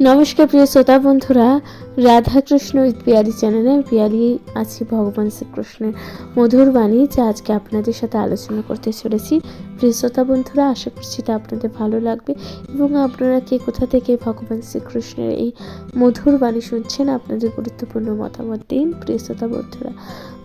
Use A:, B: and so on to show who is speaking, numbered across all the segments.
A: নমস্কার প্রিয় শ্রোতা বন্ধুরা, রাধাকৃষ্ণ পিয়ালি চ্যানেলে পিয়ালি আছি ভগবান শ্রীকৃষ্ণের মধুর বাণী যা আজকে আপনাদের সাথে আলোচনা করতে চলেছি। প্রিয় শ্রোতা বন্ধুরা, আশা করছি তা আপনাদের ভালো লাগবে এবং আপনারা কে কোথা থেকে ভগবান শ্রীকৃষ্ণের এই মধুর বাণী শুনছেন, আপনাদের গুরুত্বপূর্ণ মতামত দিন। প্রিয় শ্রোতা বন্ধুরা,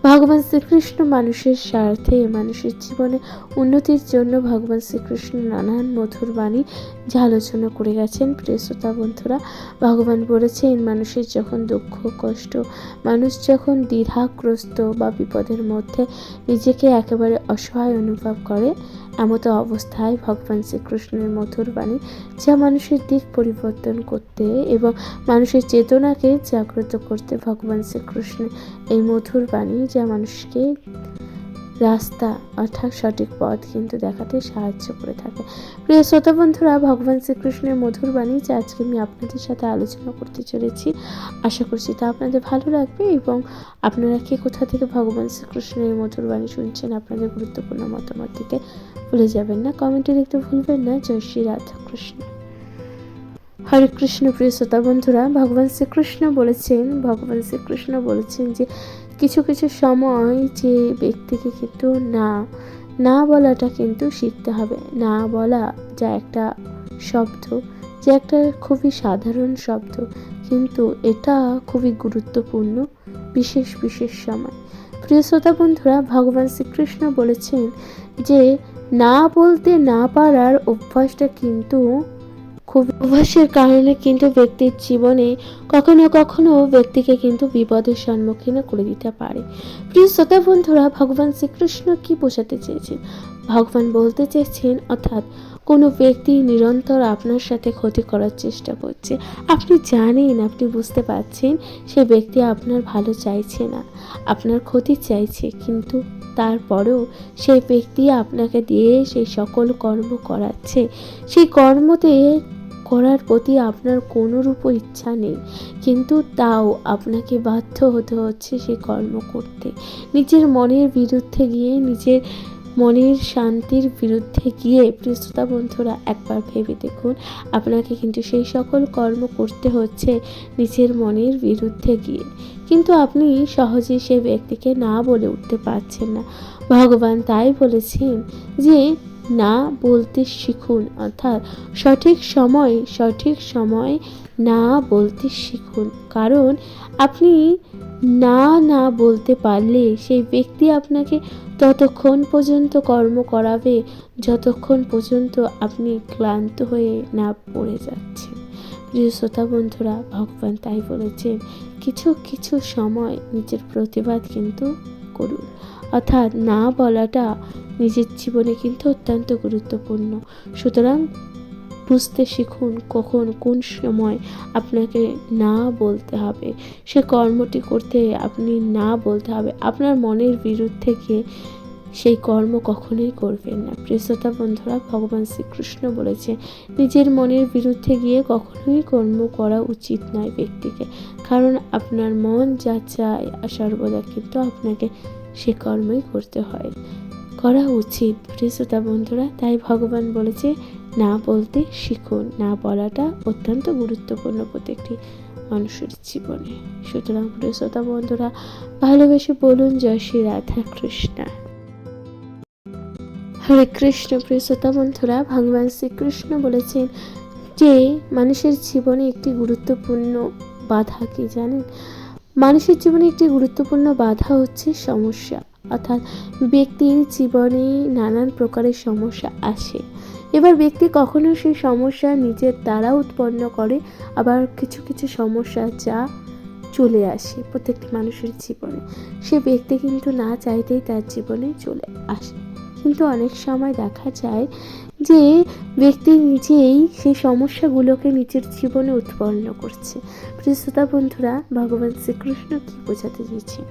A: ভগবান শ্রীকৃষ্ণ মানুষের স্বার্থে, মানুষের জীবনে উন্নতির জন্য ভগবান শ্রীকৃষ্ণ নানান মধুর বাণী যা আলোচনা করে গেছেন। প্রিয় শ্রোতা বন্ধুরা, ভগবান বলেছেন, মানুষের যখন দুঃখ, কষ্ট, মানুষ যখন দ্বিধাগ্রস্ত বা বিপদের মধ্যে নিজেকে একেবারে অসহায় অনুভব করে এমতো অবস্থায় ভগবান শ্রীকৃষ্ণের মধুর বাণী যা মানুষের দিক পরিবর্তন করতে এবং মানুষের চেতনাকে জাগ্রত করতে ভগবান শ্রীকৃষ্ণের এই মধুর বাণী যা মানুষকে রাস্তা অর্থাৎ সঠিক পথ কিন্তু দেখাতে সাহায্য করে থাকে। প্রিয় শ্রোতা বন্ধুরা, ভগবান শ্রীকৃষ্ণের মধুর বাণী যা আজকে আমি আপনাদের সাথে আলোচনা করতে চলেছি, আশা করছি তা আপনাদের ভালো লাগবে এবং আপনারা কে কোথা থেকে ভগবান শ্রীকৃষ্ণের মধুর বাণী শুনছেন আপনাদের গুরুত্বপূর্ণ মতামত দিতে ভুলে যাবেন না কমেন্টে লিখতে ভুলবেন না। জয় শ্রী রাধা কৃষ্ণ হরে কৃষ্ণ, প্রিয় শ্রোতা বন্ধুরা, ভগবান শ্রীকৃষ্ণ বলেছেন, ভগবান শ্রীকৃষ্ণ বলেছেন যে কিছু কিছু সময় যে ব্যক্তিকে কিন্তু না না বলাটা কিন্তু শিখতে হবে। না বলা যা একটা শব্দ, যে একটা খুবই সাধারণ শব্দ, কিন্তু এটা খুবই গুরুত্বপূর্ণ, বিশেষ বিশেষ সময়। প্রিয় শ্রোতা বন্ধুরা, ভগবান শ্রীকৃষ্ণ বলেছেন যে, না বলতে না পারার অভ্যাসটা কিন্তু খুব অভ্যাসের কারণে কিন্তু ব্যক্তির জীবনে কখনো কখনো ব্যক্তিকে কিন্তু বিপদের সম্মুখীন করে দিতে পারে। প্রিয় শ্রোতা বন্ধুরা, ভগবান শ্রীকৃষ্ণ কি বোঝাতে চেয়েছেন? ভগবান বলতে চেয়েছেন, অর্থাৎ কোনো ব্যক্তি নিরন্তর আপনার সাথে ক্ষতি করার চেষ্টা করছে। আপনি জানেন, আপনি বুঝতে পারছেন, সে ব্যক্তি আপনার ভালো চাইছে না, আপনার ক্ষতি চাইছে, কিন্তু তারপরেও সেই ব্যক্তি আপনাকে দিয়ে সেই সকল কর্ম করাচ্ছে। সেই কর্মতে করার প্রতি আপনার কোনোরূপ ইচ্ছা নেই। কিন্তু তাও আপনাকে বাধ্য হতে হচ্ছে সে কর্ম করতে। নিজের মনের বিরুদ্ধে গিয়ে, নিজের মনের শান্তির বিরুদ্ধে গিয়ে প্রিয়তা বন্ধুরা, একবার ভেবে দেখুন, আপনাকে কিন্তু সেই সকল কর্ম করতে হচ্ছে নিজের মনের বিরুদ্ধে গিয়ে। কিন্তু আপনি সহজে সে ব্যক্তিকে না বলে উঠতে পারছেন না। ভগবান তাই বলেছেন যে না বলতে শিখুন, অর্থাৎ সঠিক সময় সঠিক সময় না বলতে শিখুন। কারণ আপনি না না বলতে পারলে সেই ব্যক্তি আপনাকে ততক্ষণ পর্যন্ত কর্ম করাবে, যতক্ষণ পর্যন্ত আপনি ক্লান্ত হয়ে না পড়ে যাচ্ছেন। প্রিয় শ্রোতা বন্ধুরা, ভগবান তাই বলেছেন, কিছু কিছু সময় নিজের প্রতিবাদ কিন্তু করুন। অর্থাৎ না বলাটা নিজের জীবনে কিন্তু অত্যন্ত গুরুত্বপূর্ণ। সুতরাং বুঝতে শিখুন কখন কোন সময় আপনাকে না বলতে হবে। সে কর্মটি করতে আপনি না বলতে হবে। আপনার মনের বিরুদ্ধে গিয়ে সেই কর্ম কখনোই করবেন না। প্রিয়তা বন্ধুরা, ভগবান শ্রীকৃষ্ণ বলেছে, নিজের মনের বিরুদ্ধে গিয়ে কখনোই কর্ম করা উচিত নয় ব্যক্তিকে। কারণ আপনার মন যা চায়, সর্বদা কিন্তু আপনাকে সে কর্মই করতে হয়। করা উচিত। প্রিয়তা বন্ধুরা, তাই ভগবান বলেছে, না বলতে শিখুন না বলাটা অত্যন্ত গুরুত্বপূর্ণ প্রত্যেকটি মানুষের জীবনে। সুতরাং প্রিয়তা বন্ধুরা, ভালোবেসে বলুন, জয় শ্রী রাধা কৃষ্ণা। হরে কৃষ্ণ প্রিয়তা বন্ধুরা, ভগবান শ্রীকৃষ্ণ বলেছেন যে, মানুষের জীবনে একটি গুরুত্বপূর্ণ বাধা কি জানেন? মানুষের জীবনে একটি গুরুত্বপূর্ণ বাধা হচ্ছে সমস্যা। ব্যক্তির জীবনে নানান প্রকারের সমস্যা আসে। এবার ব্যক্তি কখনো সেই সমস্যা নিজের দ্বারা উৎপন্ন করে, আবার কিছু কিছু সমস্যা যা চলে আসে প্রত্যেকটি মানুষের জীবনে। সে ব্যক্তি কিন্তু না চাইতেই তার জীবনে চলে আসে। কিন্তু অনেক সময় দেখা যায় যে ব্যক্তি নিজেই সেই সমস্যাগুলোকে নিজের জীবনে উৎপন্ন করছে। প্রিয়তা বন্ধুরা, ভগবান শ্রীকৃষ্ণ কী বোঝাতে চেয়েছেন?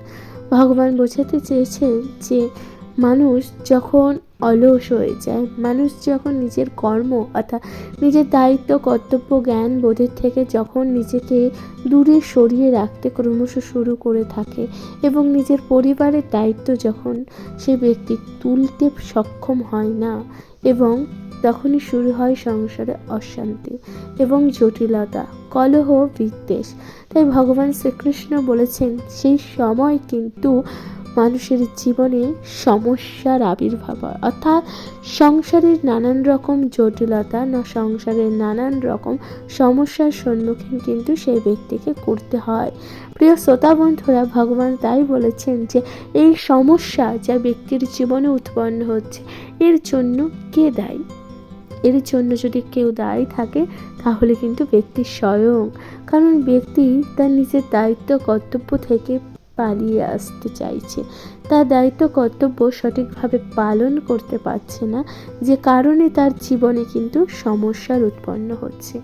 A: ভগবান বোঝাতে চেয়েছেন যে মানুষ যখন অলস হয়ে যায়, মানুষ যখন নিজের কর্ম অর্থাৎ নিজের দায়িত্ব, কর্তব্য, জ্ঞান, বোধের থেকে যখন নিজেকে দূরে সরিয়ে রাখতে ক্রমশ শুরু করে থাকে এবং নিজের পরিবারের দায়িত্ব যখন সে ব্যক্তি তুলতে সক্ষম হয় না এবং তখনই শুরু হয় সংসারে অশান্তি এবং জটিলতা, কলহ, বিদ্বেষ। তাই ভগবান শ্রীকৃষ্ণ বলেছেন, সেই সময় কিন্তু মানুষের জীবনে সমস্যার আবির্ভাব হয়। অর্থাৎ সংসারের নানান রকম জটিলতা না, সংসারের নানান রকম সমস্যার সম্মুখীন কিন্তু সেই ব্যক্তিকে করতে হয়। প্রিয় শ্রোতা বন্ধুরা, ভগবান তাই বলেছেন যে, এই সমস্যা যা ব্যক্তির জীবনে উৎপন্ন হচ্ছে, এর জন্য কে দায়ী? এর জন্য যদি কেউ দায়ী থাকে, তাহলে কিন্তু ব্যক্তি স্বয়ং। কারণ ব্যক্তি তার নিজের দায়িত্ব, কর্তব্য থেকে পালিয়ে আসতে চাইছে। তার দায়িত্ব, কর্তব্য সঠিকভাবে পালন করতে পারছে না, যে কারণে তার জীবনে কিন্তু সমস্যার উৎপন্ন হচ্ছে।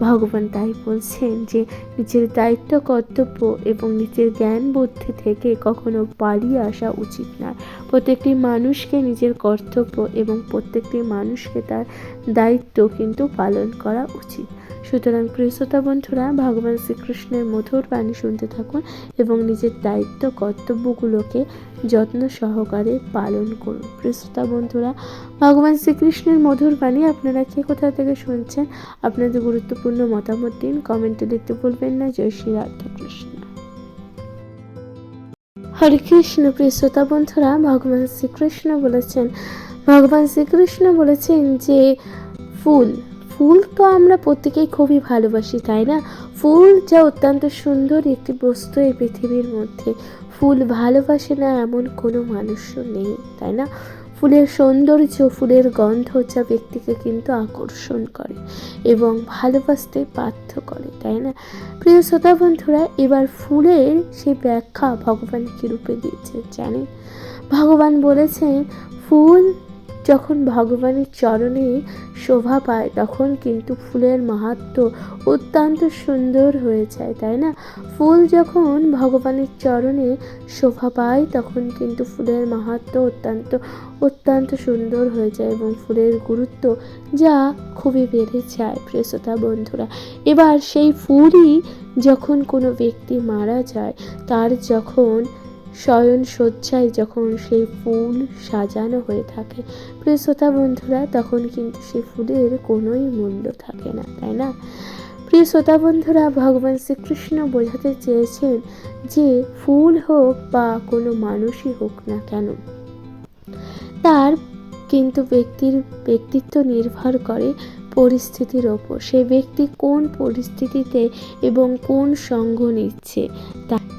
A: ভগবান তাই বলছেন যে, নিজের দায়িত্ব, কর্তব্য এবং নিজের জ্ঞান বুদ্ধি থেকে কখনো পালিয়ে আসা উচিত নয়। প্রত্যেকটি মানুষকে নিজের কর্তব্য এবং প্রত্যেকটি মানুষকে তার দায়িত্ব কিন্তু পালন করা উচিত। সুতরাং প্রিয়শ্রোতা বন্ধুরা, ভগবান শ্রীকৃষ্ণের মধুর বাণী শুনতে থাকুন এবং নিজের দায়িত্ব, কর্তব্যগুলোকে যত্ন সহকারে পালন করুন। প্রিয়শ্রোতা বন্ধুরা, ভগবান শ্রীকৃষ্ণের মধুর বাণী আপনারা কে কোথা থেকে শুনছেন? আপনাদের গুরুত্বপূর্ণ মতামত দিন, কমেন্টে লিখতে ভুলবেন না। জয় শ্রী রাধাকৃষ্ণ। হরে কৃষ্ণ প্রিয় শ্রোতা বন্ধুরা, ভগবান শ্রীকৃষ্ণ বলেছেন, ভগবান শ্রীকৃষ্ণ বলেছেন যে ফুল ফুল তো আমরা প্রত্যেকেই খুবই ভালোবাসি, তাই না? ফুল যা অত্যন্ত সুন্দর একটি বস্তু এই পৃথিবীর মধ্যে। ফুল ভালোবাসে না এমন কোনো মানুষও নেই, তাই না? ফুলের সৌন্দর্য, ফুলের গন্ধ যা ব্যক্তিকে কিন্তু আকর্ষণ করে এবং ভালোবাসতে বাধ্য করে, তাই না? প্রিয় শ্রোতা বন্ধুরা, এবার ফুলের সেই ব্যাখ্যা ভগবান কী রূপে দিয়েছে, জানেন? ভগবান বলেছেন, ফুল যখন ভগবানের চরণে শোভা পায়, তখন কিন্তু ফুলের মাহাত্ম অত্যন্ত সুন্দর হয়ে যায়, তাই না? ফুল যখন ভগবানের চরণে শোভা পায়, তখন কিন্তু ফুলের মাহাত্ম অত্যন্ত অত্যন্ত সুন্দর হয়ে যায় এবং ফুলের গুরুত্ব যা খুবই বেড়ে যায় প্রিয়সতা বন্ধুরা। এবার সেই ফুলই যখন কোনো ব্যক্তি মারা যায়, তার যখন শয়ন শয্যায় যখন সেই ফুল সাজানো হয়ে থাকে, প্রিয় শ্রোতা বন্ধুরা, তখন কিন্তু সেই ফুলের কোনোই মূল্য থাকে না, তাই না? প্রিয় শ্রোতা বন্ধুরা, ভগবান শ্রীকৃষ্ণ বোঝাতে চেয়েছেন যে ফুল হোক বা কোনো মানুষই হোক না কেন, তার কিন্তু ব্যক্তির ব্যক্তিত্ব নির্ভর করে পরিস্থিতির ওপর, সে ব্যক্তি কোন পরিস্থিতিতে এবং কোন সঙ্গ নিচ্ছে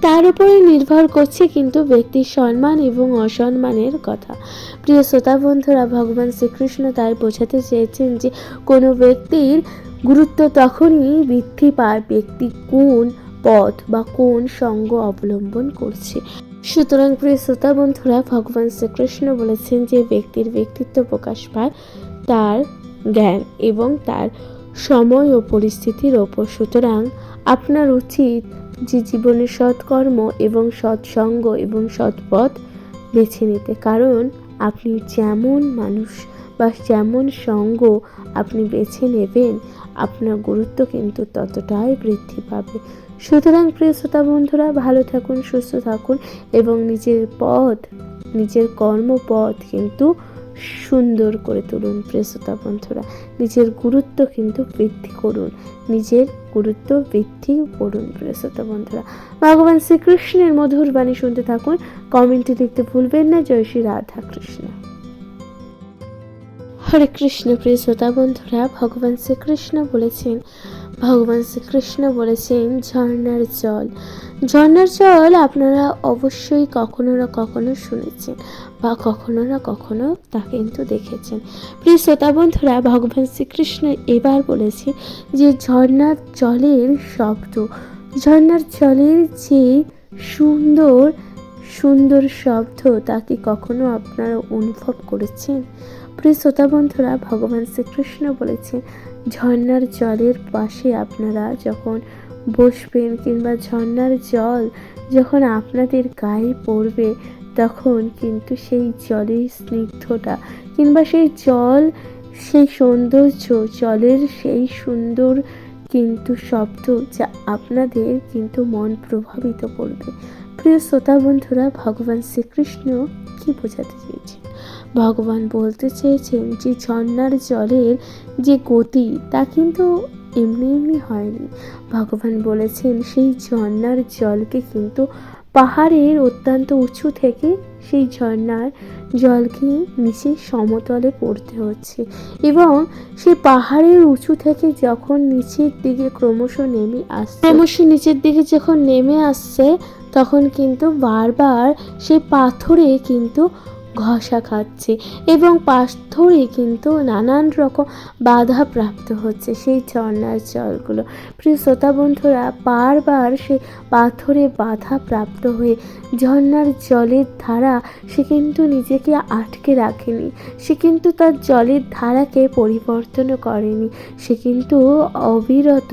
A: তার উপরে নির্ভর করছে কিন্তু ব্যক্তির সম্মান এবং অসম্মানের কথা। প্রিয় শ্রোতা বন্ধুরা, ভগবান শ্রীকৃষ্ণ তাই বোঝাতে চেয়েছেন যে কোনো ব্যক্তির গুরুত্ব তখনই বৃদ্ধি পায় ব্যক্তি কোন পথ বা কোন সঙ্গ অবলম্বন করছে। সুতরাং প্রিয় শ্রোতা বন্ধুরা, ভগবান শ্রীকৃষ্ণ বলেছেন যে ব্যক্তির ব্যক্তিত্ব প্রকাশ পায় তার জ্ঞান এবং তার সময় ও পরিস্থিতির ওপর। সুতরাং আপনার উচিত যে জীবনে সৎকর্ম এবং সৎসঙ্গ এবং সৎপথ বেছে নিতে। কারণ আপনি যেমন মানুষ বা যেমন সঙ্গ আপনি বেছে নেবেন, আপনার গুরুত্ব কিন্তু ততটাই বৃদ্ধি পাবে। সুতরাং প্রিয় শ্রোতা বন্ধুরা, ভালো থাকুন, সুস্থ থাকুন এবং নিজের পথ, নিজের কর্মপথ কিন্তু সুন্দর করে তুলুন প্রিয় শ্রোতা বন্ধুরা। নিজের গুরুত্ব কিন্তু বৃদ্ধি করুন। নিজের গুরুত্ব বৃদ্ধি করুন প্রিয় শ্রোতা বন্ধুরা। ভগবান শ্রীকৃষ্ণের মধুর বাণী শুনতে থাকুন। কমেন্টে লিখতে ভুলবেন না। জয় শ্রী রাধা কৃষ্ণ। হরে কৃষ্ণ প্রিয় শ্রোতা বন্ধুরা, ভগবান শ্রীকৃষ্ণ বলেছেন, ভগবান শ্রীকৃষ্ণ বলেছেন, ঝর্ণার জল ঝর্ণার জল আপনারা অবশ্যই কখনো না কখনো শুনেছেন বা কখনো না কখনো তা কিন্তু দেখেছেন। প্রিয় শ্রোতা বন্ধুরা, ভগবান শ্রীকৃষ্ণ এবার বলেছে যে ঝর্ণার জলের শব্দ ঝর্ণার জলের যে সুন্দর সুন্দর শব্দ তা কি কখনো আপনারা অনুভব করেছেন? প্রিয় শ্রোতা বন্ধুরা, ভগবান শ্রীকৃষ্ণ বলেছে ঝর্ণার জলের পাশে আপনারা যখন বসবেন কিংবা ঝর্ণার জল যখন আপনাদের গায়ে পড়বে, তখন কিন্তু সেই জলের স্নিগ্ধতা কিংবা সেই জল, সেই সৌন্দর্য, জলের সেই সুন্দর কিন্তু শব্দ যা আপনাদের কিন্তু মন প্রভাবিত করবে। প্রিয় শ্রোতা বন্ধুরা, ভগবান শ্রীকৃষ্ণ কি বোঝাতে চেয়েছেন? ভগবান বলতে চেয়েছেন যে ঝর্ণার জলের যে গতি, তা কিন্তু এমনি এমনি হয়নি। ভগবান বলেছেন, সেই ঝর্ণার জলকে কিন্তু পাহাড়ের অত্যন্ত উঁচু থেকে সেই ঝর্ণার জলকে নিচে সমতলে পড়তে হচ্ছে এবং সে পাহাড়ের উঁচু থেকে যখন নিচের দিকে ক্রমশ নেমে আসছে, ক্রমশ নিচের দিকে যখন নেমে আসছে, তখন কিন্তু বারবার সে পাথরে কিন্তু ঘষা খাচ্ছে এবং পাথরে কিন্তু নানান রকম বাধা প্রাপ্ত হচ্ছে সেই ঝর্ণার জলগুলো। প্রিয় শ্রোতা বন্ধুরা, বারবার সে পাথরে বাধা প্রাপ্ত হয়ে ঝর্ণার জলের ধারা সে কিন্তু নিজেকে আটকে রাখেনি। সে কিন্তু তার জলের ধারাকে পরিবর্তনও করেনি। সে কিন্তু অবিরত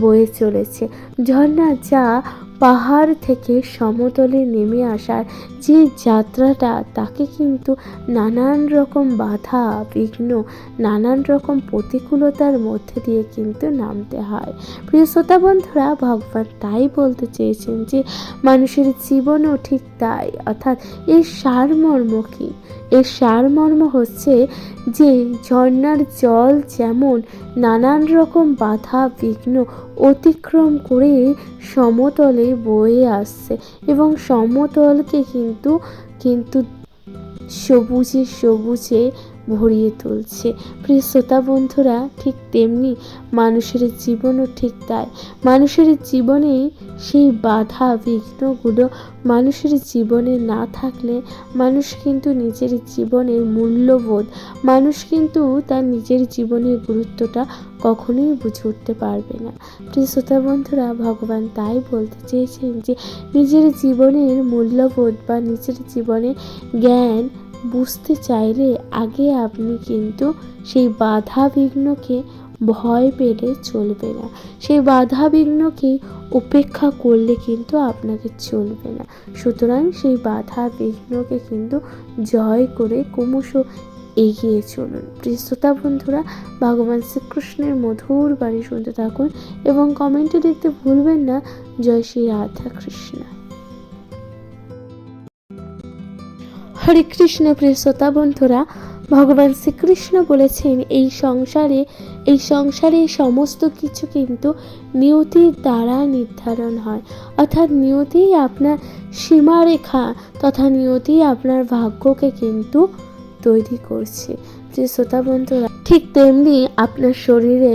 A: বয়ে চলেছে। ঝর্ণা যা পাহাড় থেকে সমতলে নেমে আসার যে যাত্রাটা, তাকে কিন্তু নানান রকম বাধা, বিঘ্ন, নানান রকম প্রতিকূলতার মধ্যে দিয়ে কিন্তু নামতে হয়। প্রিয় শ্রোতা বন্ধুরা, ভগবান তাই বলতে চেয়েছেন যে, মানুষের জীবনও ঠিক তাই, অর্থাৎ এর সারমর্ম কী? এর সারমর্ম হচ্ছে যে ঝর্নার জল যেমন নানান রকম বাধা, বিঘ্ন অতিক্রম করে সমতলে বয়ে আসছে এবং সমতলকে কিন্তু কিন্তু সবুজে সবুজে ভরিয়ে তুলছে। প্রিয় শ্রোতা বন্ধুরা, ঠিক তেমনি মানুষের জীবনও ঠিক তাই। মানুষের জীবনে সেই বাধা বিঘ্নগুলো মানুষের জীবনে না থাকলে মানুষ কিন্তু নিজের জীবনের মূল্যবোধ, মানুষ কিন্তু তার নিজের জীবনের গুরুত্বটা কখনোই বুঝে উঠতে পারবে না। প্রিয় শ্রোতা বন্ধুরা, ভগবান তাই বলতে চেয়েছেন যে, নিজের জীবনের মূল্যবোধ বা নিজের জীবনের জ্ঞান বুঝতে চাইলে আগে আপনি কিন্তু সেই বাধা বিঘ্নকে ভয় পেলে চলবে না। সেই বাধা বিঘ্নকে উপেক্ষা করলে কিন্তু আপনাকে চলবে না। সুতরাং সেই বাধা বিঘ্নকে কিন্তু জয় করে ক্রমশ এগিয়ে চলুন। প্রিয় শ্রোতা বন্ধুরা, ভগবান শ্রীকৃষ্ণের মধুর বাণী শুনতে থাকুন এবং কমেন্টে দেখতে ভুলবেন না। জয় শ্রী রাধা কৃষ্ণ হরে কৃষ্ণ প্রিয় শ্রোতা বন্ধুরা, ভগবান শ্রীকৃষ্ণ বলেছেন, এই সংসারে এই সংসারে সমস্ত কিছু কিন্তু নিয়তির দ্বারা নির্ধারণ হয়। অর্থাৎ নিয়তিই আপনার সীমারেখা তথা নিয়তিই আপনার ভাগ্যকে কিন্তু তৈরি করছে। যে শ্রোতা বন্ধুরা, ঠিক তেমনি আপনার শরীরে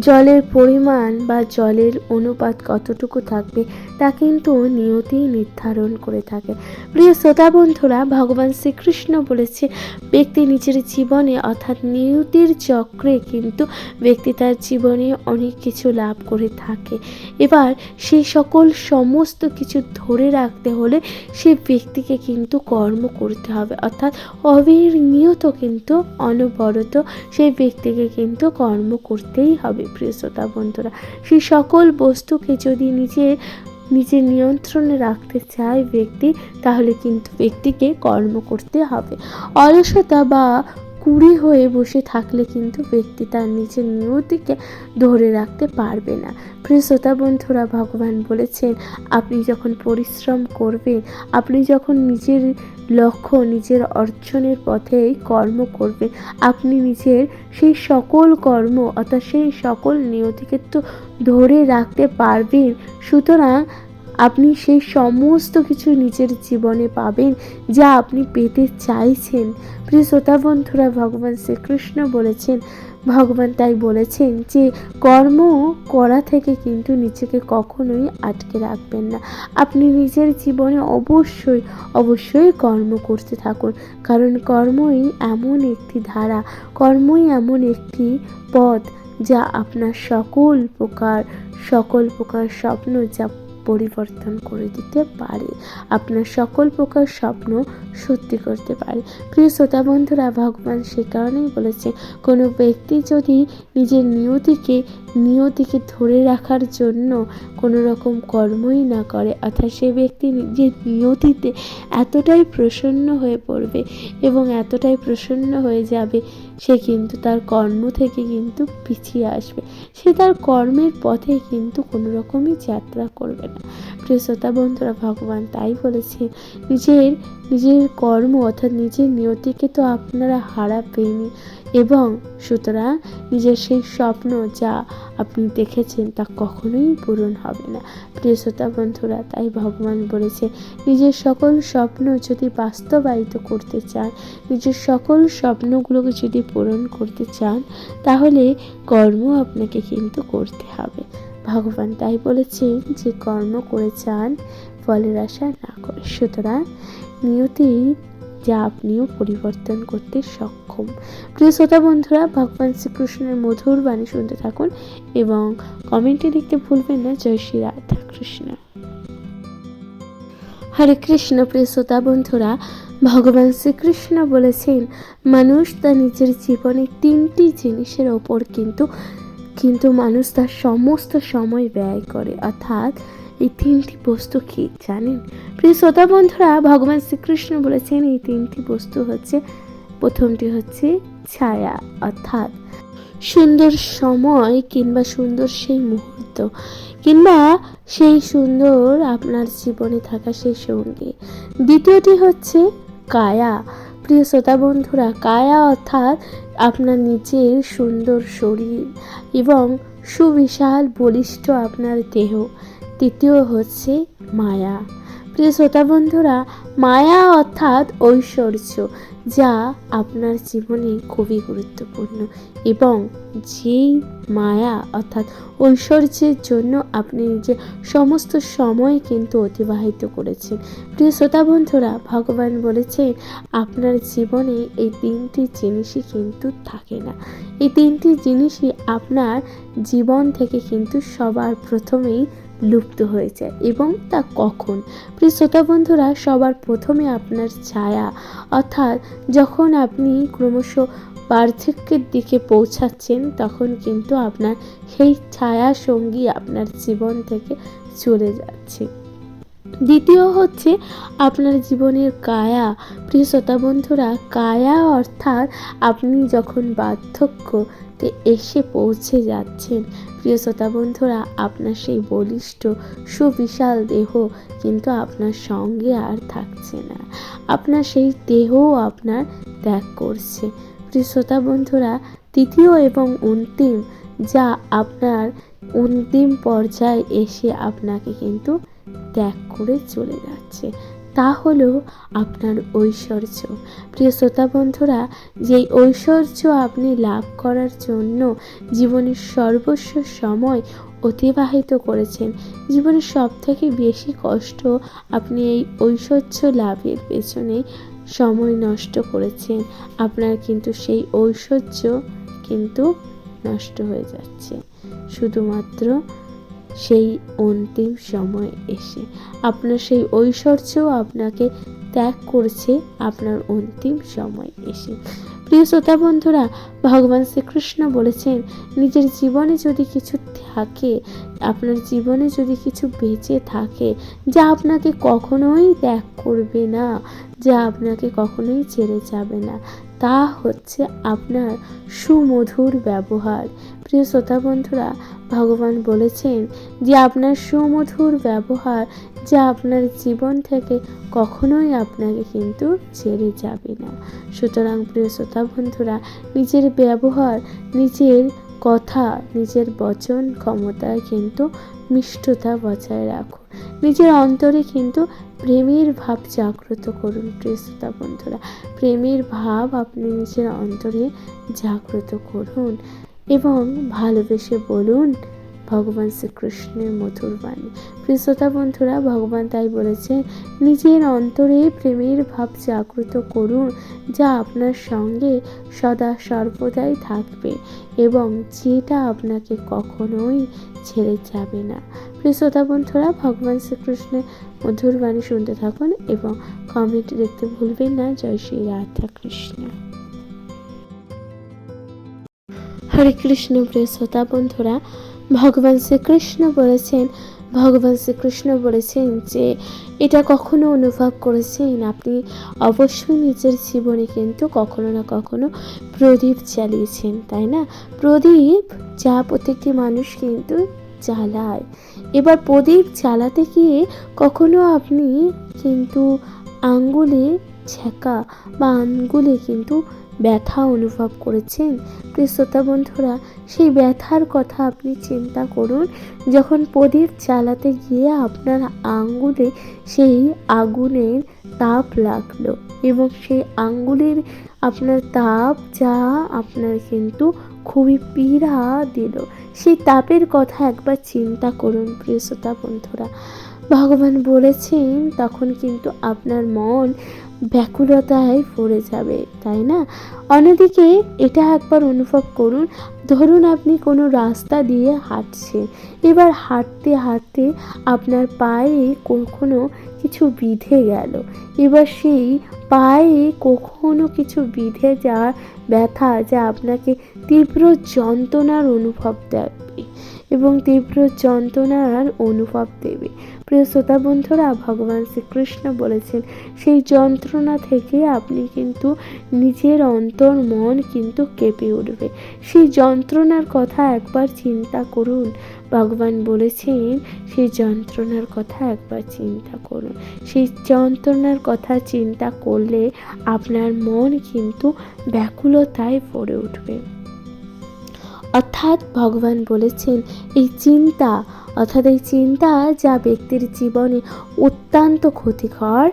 A: জলের পরিমাণ বা জলের অনুপাত কতটুকু থাকবে, তা কিন্তু নিয়তি নির্ধারণ করে থাকে। প্রিয় শ্রোতা বন্ধুরা, ভগবান শ্রীকৃষ্ণ বলেছে, ব্যক্তি নিজের জীবনে অর্থাৎ নিয়তির চক্রে কিন্তু ব্যক্তি তার জীবনে অনেক কিছু লাভ করে থাকে। এবার সেই সকল সমস্ত কিছু ধরে রাখতে হলে সে ব্যক্তিকে কিন্তু কর্ম করতে হবে। অর্থাৎ অবিনিয়ত কিন্তু, অনবরত সেই ব্যক্তিকে কিন্তু কর্ম করতেই হবে। প্রিয় শ্রোতা বন্ধুরা, সেই সকল বস্তুকে যদি নিজে নিজের নিয়ন্ত্রণে রাখতে চায় ব্যক্তি, তাহলে কিন্তু ব্যক্তিকে কর্ম করতে হবে। অলসতা বা কুড়ি হয়ে বসে থাকলে কিন্তু ব্যক্তি তার নিজের নিয়তিকে ধরে রাখতে পারবে না। শ্রোতা বন্ধুরা, ভগবান বলেছেন, আপনি যখন পরিশ্রম করবেন, আপনি যখন নিজের লক্ষ্য, নিজের অর্জনের পথে কর্ম করবেন, আপনি নিজের সেই সকল কর্ম অর্থাৎ সেই সকল নিয়তিকে তো ধরে রাখতে পারবেন। সুতরাং আপনি সেই সমস্ত কিছু নিজের জীবনে পাবেন যা আপনি পেতে চাইছেন। প্রিয় শ্রোতা বন্ধুরা, ভগবান শ্রীকৃষ্ণ বলেছেন, ভগবান তাই বলেছেন যে কর্ম করা থেকে কিন্তু নিজেকে কখনোই আটকে রাখবেন না। আপনি নিজের জীবনে অবশ্যই অবশ্যই কর্ম করতে থাকুন, কারণ কর্মই এমন একটি ধারা, কর্মই এমন একটি পথ যা আপনার সকল প্রকার সকল প্রকার স্বপ্ন যা পরিবর্তন করে দিতে পারে। আপনার সকল প্রকার স্বপ্ন সত্যি করতে পারে। প্রিয় শ্রোতা বন্ধুরা, ভগবান সে কারণেই বলেছে, কোনো ব্যক্তি যদি নিজের নিয়তিকে নিয়তিকে ধরে রাখার জন্য কোনো রকম কর্মই না করে, অর্থাৎ সে ব্যক্তি নিজের নিয়তিতে এতটাই প্রসন্ন হয়ে পড়বে এবং এতটাই প্রসন্ন হয়ে যাবে সে কিন্তু তার কর্ম থেকে কিন্তু পিছিয়ে আসবে। সে তার কর্মের পথে কিন্তু কোনো রকমই যাত্রা করবে না। প্রিয় শ্রোতা বন্ধুরা, ভগবান তাই বলেছে নিজের নিজের কর্ম অর্থাৎ নিজের নিয়তিকে তো আপনারা হারাবেনই। এবং সুতরাং নিজের সেই স্বপ্ন যা আপনি দেখেছেন তা কখনোই পূরণ হবে না। প্রিয় শ্রোতা বন্ধুরা, তাই ভগবান বলেছে, নিজের সকল স্বপ্ন যদি বাস্তবায়িত করতে চান, নিজের সকল স্বপ্নগুলোকে যদি পূরণ করতে চান, তাহলে কর্ম আপনাকে কিন্তু করতে হবে। ভগবান তাই বলেছেন যে কর্ম করে চান, ফলের আশা না করে। সুতরাং নিয়তি যা আপনিও পরিবর্তন করতে সক্ষম। প্রিয় শ্রোতা বন্ধুরা, ভগবান শ্রীকৃষ্ণের মধুর বাণী শুনতে থাকুন এবং কমেন্টে লিখতে ভুলবেন না। জয় শ্রী রাধা কৃষ্ণ হরে কৃষ্ণ, প্রিয় শ্রোতা বন্ধুরা, ভগবান শ্রীকৃষ্ণ বলেছেন, মানুষ তার নিজের জীবনে তিনটি জিনিসের ওপর কিন্তু কিন্তু মানুষ তার সমস্ত সময় ব্যয় করে। অর্থাৎ এই তিনটি বস্তু কি জানেন? প্রিয় শ্রোতা বন্ধুরা, ভগবান শ্রীকৃষ্ণ বলেছেন এই তিনটি বস্তু হচ্ছে, প্রথমটি হচ্ছে ছায়া, অর্থাৎ সুন্দর সময় কিংবা সুন্দর সেই মুহূর্ত, কিংবা সেই সুন্দর আপনার জীবনে থাকা সেই সঙ্গী। দ্বিতীয়টি হচ্ছে কায়া। প্রিয় শ্রোতা বন্ধুরা, কায়া অর্থাৎ আপনার নিজের সুন্দর শরীর এবং সুবিশাল, বলিষ্ঠ আপনার দেহ। তৃতীয় হচ্ছে মায়া। প্রিয় শ্রোতা বন্ধুরা, মায়া অর্থাৎ ঐশ্বর্য, যা আপনার জীবনে খুবই গুরুত্বপূর্ণ এবং যেই মায়া অর্থাৎ ঐশ্বর্যের জন্য আপনি যে সমস্ত সময় কিন্তু অতিবাহিত করেছেন। প্রিয় শ্রোতা বন্ধুরা, ভগবান বলেছেন, আপনার জীবনে এই তিনটি জিনিসই কিন্তু থাকে না। এই তিনটি জিনিসই আপনার জীবন থেকে কিন্তু সবার প্রথমেই লুপ্ত হয়ে যায় এবং তা কখন? প্রিয় শ্রোতা বন্ধুরা, সবার প্রথমে আপনার ছায়া। অর্থাৎ যখন আপনি ক্রমশ বার্ধক্যের দিকে পৌঁছাচ্ছেন, তখন কিন্তু আপনার সেই ছায়া সঙ্গী আপনার জীবন থেকে চলে যাচ্ছে। দ্বিতীয় হচ্ছে আপনার জীবনের কায়া। প্রিয় শ্রোতা বন্ধুরা, কায়া অর্থাৎ আপনি যখন বার্ধক্যতে এসে পৌঁছে যাচ্ছেন প্রিয় শ্রোতা বন্ধুরা, আপনার সেই বলিষ্ঠ, সুবিশাল দেহ কিন্তু আপনার সঙ্গে আর থাকছে না। আপনার সেই দেহও আপনার ত্যাগ করছে। প্রিয় শ্রোতা বন্ধুরা, তৃতীয় এবং অন্তিম, যা আপনার অন্তিম পর্যায়ে এসে আপনাকে কিন্তু ত্যাগ করে চলে যাচ্ছে। তা হলো আপনার ঐশ্বর্য। প্রিয় শ্রোতা বন্ধুরা, যেই ঐশ্বর্য আপনি লাভ করার জন্য জীবনের সর্বস্ব সময় অতিবাহিত করেছেন, জীবনের সব থেকে বেশি কষ্ট আপনি এই ঐশ্বর্য লাভের পেছনে সময় নষ্ট করেছেন, আপনার কিন্তু সেই ঐশ্বর্য কিন্তু নষ্ট হয়ে যাচ্ছে। শুধুমাত্র সেই অন্তিম সময় এসে। আপনার সেই ঐশ্বর্য আপনাকে ত্যাগ করছে আপনার অন্তিম সময় এসে। প্রিয় শ্রোতা বন্ধুরা, ভগবান শ্রীকৃষ্ণ বলেছেন, নিজের জীবনে যদি কিছু থাকে, আপনার জীবনে যদি কিছু বেঁচে থাকে, যা আপনাকে কখনোই ত্যাগ করবে না, যা আপনাকে কখনোই ছেড়ে যাবে না, তা হচ্ছে আপনার সুমধুর ব্যবহার। প্রিয় শ্রোতা বন্ধুরা, ভগবান বলেছেন যে আপনার সুমধুর ব্যবহার যা আপনার জীবন থেকে কখনোই আপনাকে কিন্তু ছেড়ে যাবে না। সুতরাং প্রিয় শ্রোতা বন্ধুরা, নিজের ব্যবহার, নিজের কথা, নিজের বচন ক্ষমতায় কিন্তু মিষ্টতা বজায় রাখুন। নিজের অন্তরে কিন্তু প্রেমের ভাব জাগ্রত করুন প্রিয় শ্রোতা বন্ধুরা। প্রেমের ভাব আপনি নিজের অন্তরে জাগ্রত করুন। এবং ভালোবেসে বলুন, ভগবান শ্রীকৃষ্ণের মধুর বাণী। প্রিয় শ্রোতা বন্ধুরা, ভগবান তাই বলেছে, নিজের অন্তরে প্রেমের ভাব জাগ্রত করুন, যা আপনার সঙ্গে সদা সর্বদাই থাকবে এবং যেটা আপনাকে কখনোই ছেড়ে যাবে না। প্রিয় শ্রোতা বন্ধুরা, ভগবান শ্রীকৃষ্ণের মধুর বাণী শুনতে থাকুন এবং কমেন্ট দেখতে ভুলবেন না। জয় শ্রী রাধা কৃষ্ণ হরে কৃষ্ণ প্রিয় শ্রোতা বন্ধুরা, ভগবান শ্রীকৃষ্ণ বলেছেন, ভগবান শ্রীকৃষ্ণ বলেছেন যে এটা কখনো অনুভব করেছেন আপনি, অবশ্যই নিজের জীবনে কিন্তু কখনো না কখনো প্রদীপ জ্বালিয়েছেন, তাই না? প্রদীপ যা প্রত্যেকটি মানুষ কিন্তু জ্বালায়। এবার প্রদীপ জ্বালাতে গিয়ে কখনো আপনি কিন্তু আঙ্গুলে ছ্যাঁকা বা আঙ্গুলে কিন্তু ব্যথা অনুভব করেছেন। শ্রোতা বন্ধুরা, সেই ব্যথার কথা আপনি চিন্তা করুন। যখন প্রদীপ চালাতে গিয়ে আপনার আঙ্গুলে সেই আগুনের তাপ লাগল এবং সেই আঙ্গুলের আপনার তাপ যা আপনার কিন্তু খুবই পীড়া দিল। সেই তাপের কথা একবার চিন্তা করুন প্রিয় শ্রোতা বন্ধুরা। ভগবান বলেছেন, তখন কিন্তু আপনার মন ব্যাকুলতায় পড়ে যাবে, তাই না? অন্যদিকে এটা একবার অনুভব করুন, ধরুন আপনি কোনো রাস্তা দিয়ে হাঁটছেন। এবার হাঁটতে হাঁটতে আপনার পায়ে কখনো কিছু বিঁধে গেল। এবার সেই পায়ে কখনো কিছু বিঁধে যাওয়ার ব্যথা যা আপনাকে তীব্র যন্ত্রণার অনুভব দেবে এবং তীব্র যন্ত্রণার অনুভব দেবে। প্রিয় শ্রোতা বন্ধুরা, ভগবান শ্রীকৃষ্ণ বলেছেন, সেই যন্ত্রণা থেকে আপনি কিন্তু নিজের অন্তর, মন কিন্তু কেঁপে উঠবে। সেই যন্ত্রণার কথা একবার চিন্তা করুন। ভগবান বলেছেন, সেই যন্ত্রণার কথা একবার চিন্তা করুন। সেই যন্ত্রণার কথা চিন্তা করলে আপনার মন কিন্তু ব্যাকুলতায় পড়ে উঠবে। অর্থাৎ ভগবান বলেছেন, এই চিন্তা অর্থাৎ এই চিন্তা যা ব্যক্তির জীবনে অত্যন্ত ক্ষতিকর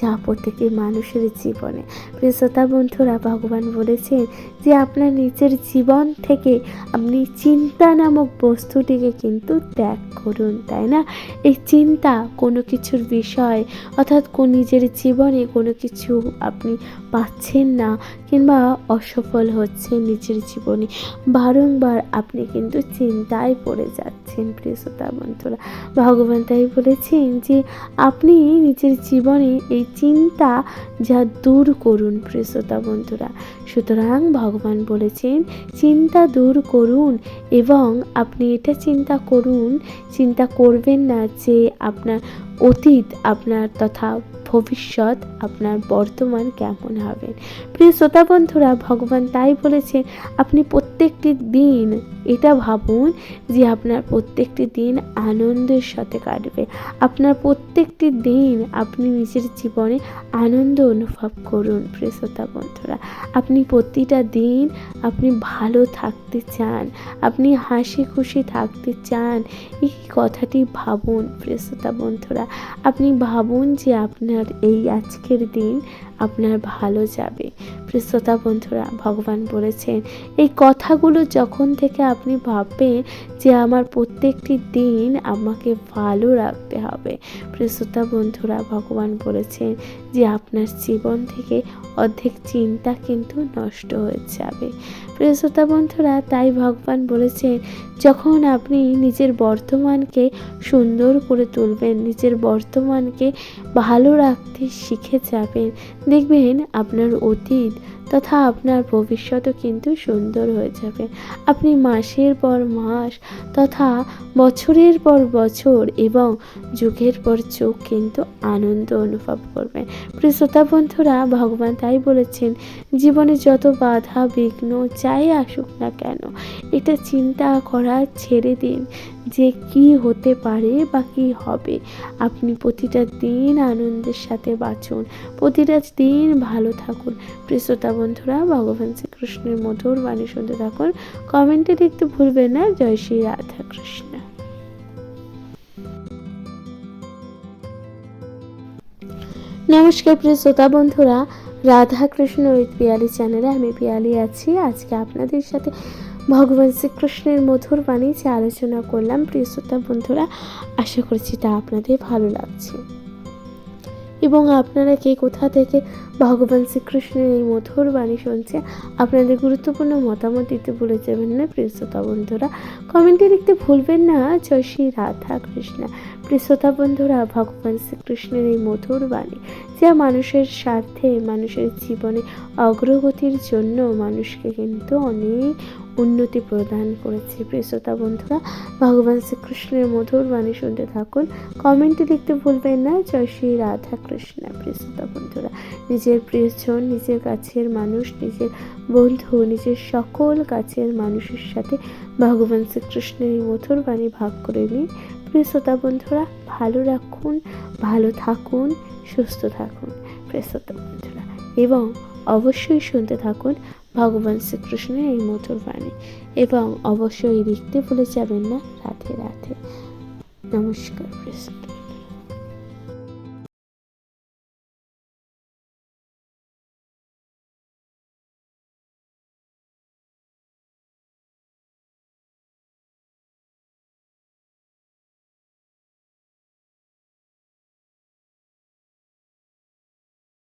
A: যা প্রত্যেকের মানুষের জীবনে। প্রিয় শ্রোতা বন্ধুরা, ভগবান বলেছেন যে আপনার নিজের জীবন থেকে আপনি চিন্তা নামক বস্তুটিকে কিন্তু ত্যাগ করুন, তাই না? এই চিন্তা কোনো কিছুর বিষয়, অর্থাৎ কোন নিজের জীবনে কোনো কিছু আপনি পাচ্ছেন না কিংবা অসফল হচ্ছে নিজের জীবনে, বারংবার আপনি কিন্তু চিন্তায় পড়ে যাচ্ছেন, প্রিয় শ্রোতা বন্ধুরা। ভগবান তাই বলেছেন যে আপনি নিজের জীবনে এই চিন্তা যা দূর করুন প্রেসতা বন্ধুরা। সুতরাং ভগবান বলেছেন, চিন্তা দূর করুন এবং আপনি এটা চিন্তা করুন। চিন্তা করবেন না যে আপনার অতীত আপনার তথা ভবিষ্যৎ আপনার বর্তমান কেমন হবে? প্রিয় শ্রোতা বন্ধুরা, ভগবান তাই বলেছেন আপনি প্রত্যেকটি দিন এটা ভাবুন যে আপনার প্রত্যেকটি দিন আনন্দের সাথে কাটবে। আপনার প্রত্যেকটি দিন আপনি নিজের জীবনে আনন্দ অনুভব করুন, প্রিয় শ্রোতা বন্ধুরা। আপনি প্রতিটা দিন আপনি ভালো থাকতে চান, আপনি হাসি খুশি থাকতে চান, এই কথাটি ভাবুন, প্রিয় শ্রোতা বন্ধুরা। আপনি ভাবুন যে আপনার এই আজকের দিন আপনার ভালো যাবে। শ্রোতা বন্ধুরা, ভগবান বলেছেন, এই কথাগুলো যখন থেকে আপনি ভাববেন যে আমার প্রত্যেকটি দিন আমাকে ভালো রাখতে হবে। শ্রোতা বন্ধুরা, ভগবান বলেছেন যে আপনার জীবন থেকে অর্ধেক চিন্তা কিন্তু নষ্ট হয়ে যাবে। প্রিয়তা বন্ধুরা, তাই ভগবান বলেছেন, যখন আপনি নিজের বর্তমানকে সুন্দর করে তুলবেন, নিজের বর্তমানকে ভালো রাখতে শিখে যাবেন, দেখবেন আপনার অতীত তথা আপনার ভবিষ্যতও কিন্তু সুন্দর হয়ে যাবে। আপনি মাসের পর মাস তথা বছরের পর বছর এবং যুগের পর যুগ কিন্তু আনন্দ অনুভব করবেন। প্রিয় শ্রোতা বন্ধুরা, ভগবান তাই বলেছেন, জীবনে যত বাধা, বিঘ্ন, যাই আসুক না কেন, এটা চিন্তা করা ছেড়ে দিন যে কি হতে পারে বা কী হবে। আপনি প্রতিটা দিন আনন্দের সাথে বাঁচুন, প্রতিটা দিন ভালো থাকুন। প্রিয়তা বন্ধুরা, ভগবান শ্রীকৃষ্ণের মধুর বাণী শুনতে থাকুন। কমেন্টে লিখতে ভুলবেন না। জয় শ্রী রাধা নমস্কার প্রিয় শ্রোতা বন্ধুরা, রাধা কৃষ্ণ উইথ পিয়ালি চ্যানেলে আমি পিয়ালি আছি। আজকে আপনাদের সাথে ভগবান শ্রীকৃষ্ণের মধুর বাণী যে আলোচনা করলাম। প্রিয় শ্রোতা বন্ধুরা, আশা করছি তা আপনাদের ভালো লাগছে। এবং আপনারা কে কোথা থেকে ভগবান শ্রীকৃষ্ণের এই মধুর বাণী শুনছে আপনাদের গুরুত্বপূর্ণ মতামত দিতে ভুলে যাবেন না। প্রিয় শ্রোতা বন্ধুরা, কমেন্টে লিখতে ভুলবেন না। জয় শ্রী রাধা কৃষ্ণ। শ্রোতা বন্ধুরা, ভগবান শ্রীকৃষ্ণের এই মধুর বাণী যা মানুষের স্বার্থে, মানুষের জীবনে অগ্রগতির জন্য মানুষকে কিন্তু অনেক উন্নতি প্রদান করেছে। প্রিয়তা বন্ধুরা, ভগবান শ্রীকৃষ্ণের মধুর বাণী শুনতে থাকুন। কমেন্টে লিখতে ভুলবেন না। জয় শ্রী রাধা কৃষ্ণ। প্রিয়তা বন্ধুরা, নিজের প্রিয়জন, নিজের কাছের মানুষ, নিজের বন্ধু, নিজের সকল কাছের মানুষের সাথে ভগবান শ্রীকৃষ্ণের এই মধুর বাণী ভাগ করে নিন শ্রোতা বন্ধুরা। ভালো রাখুন, ভালো থাকুন, সুস্থ থাকুন প্রিয়তা বন্ধুরা। এবং অবশ্যই শুনতে থাকুন ভগবান শ্রীকৃষ্ণের এই মধুর বাণী। এবং অবশ্যই লিখতে ভুলে যাবেন না রাতে রাতে নমস্কার কৃষ্ণ